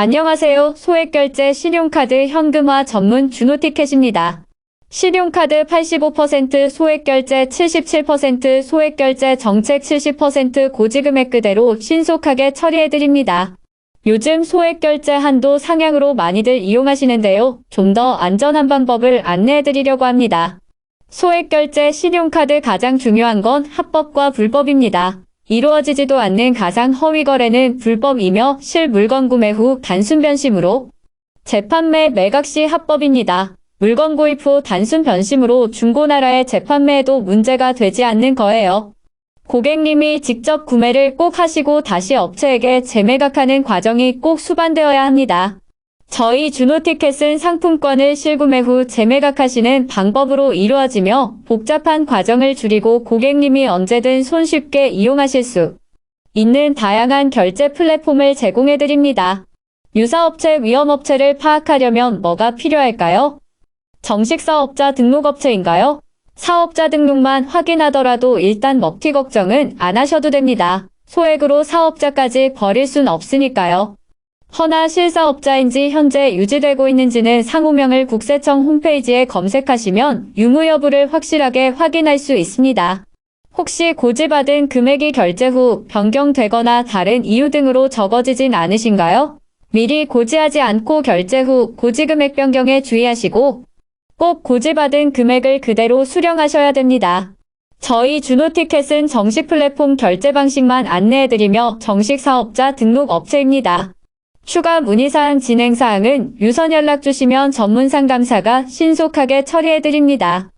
안녕하세요. 소액결제 신용카드 현금화 전문 준호티켓입니다. 신용카드 85%, 소액결제 77%, 소액결제 정책 70% 고지금액 그대로 신속하게 처리해드립니다. 요즘 소액결제 한도 상향으로 많이들 이용하시는데요. 좀 더 안전한 방법을 안내해드리려고 합니다. 소액결제 신용카드 가장 중요한 건 합법과 불법입니다. 이루어지지도 않는 가상 허위 거래는 불법이며 실 물건 구매 후 단순 변심으로 재판매 매각 시 합법입니다. 물건 구입 후 단순 변심으로 중고나라에 재판매해도 문제가 되지 않는 거예요. 고객님이 직접 구매를 꼭 하시고 다시 업체에게 재매각하는 과정이 꼭 수반되어야 합니다. 저희 준호티켓은 상품권을 실구매 후 재매각하시는 방법으로 이루어지며 복잡한 과정을 줄이고 고객님이 언제든 손쉽게 이용하실 수 있는 다양한 결제 플랫폼을 제공해드립니다. 유사업체 위험업체를 파악하려면 뭐가 필요할까요? 정식 사업자 등록업체인가요? 사업자 등록만 확인하더라도 일단 먹튀 걱정은 안 하셔도 됩니다. 소액으로 사업자까지 버릴 순 없으니까요. 허나 실사업자인지 현재 유지되고 있는지는 상호명을 국세청 홈페이지에 검색하시면 유무 여부를 확실하게 확인할 수 있습니다. 혹시 고지받은 금액이 결제 후 변경되거나 다른 이유 등으로 적어지진 않으신가요? 미리 고지하지 않고 결제 후 고지금액 변경에 주의하시고 꼭 고지받은 금액을 그대로 수령하셔야 됩니다. 저희 준호티켓은 정식 플랫폼 결제 방식만 안내해드리며 정식 사업자 등록 업체입니다. 추가 문의사항 진행사항은 유선 연락 주시면 전문 상담사가 신속하게 처리해드립니다.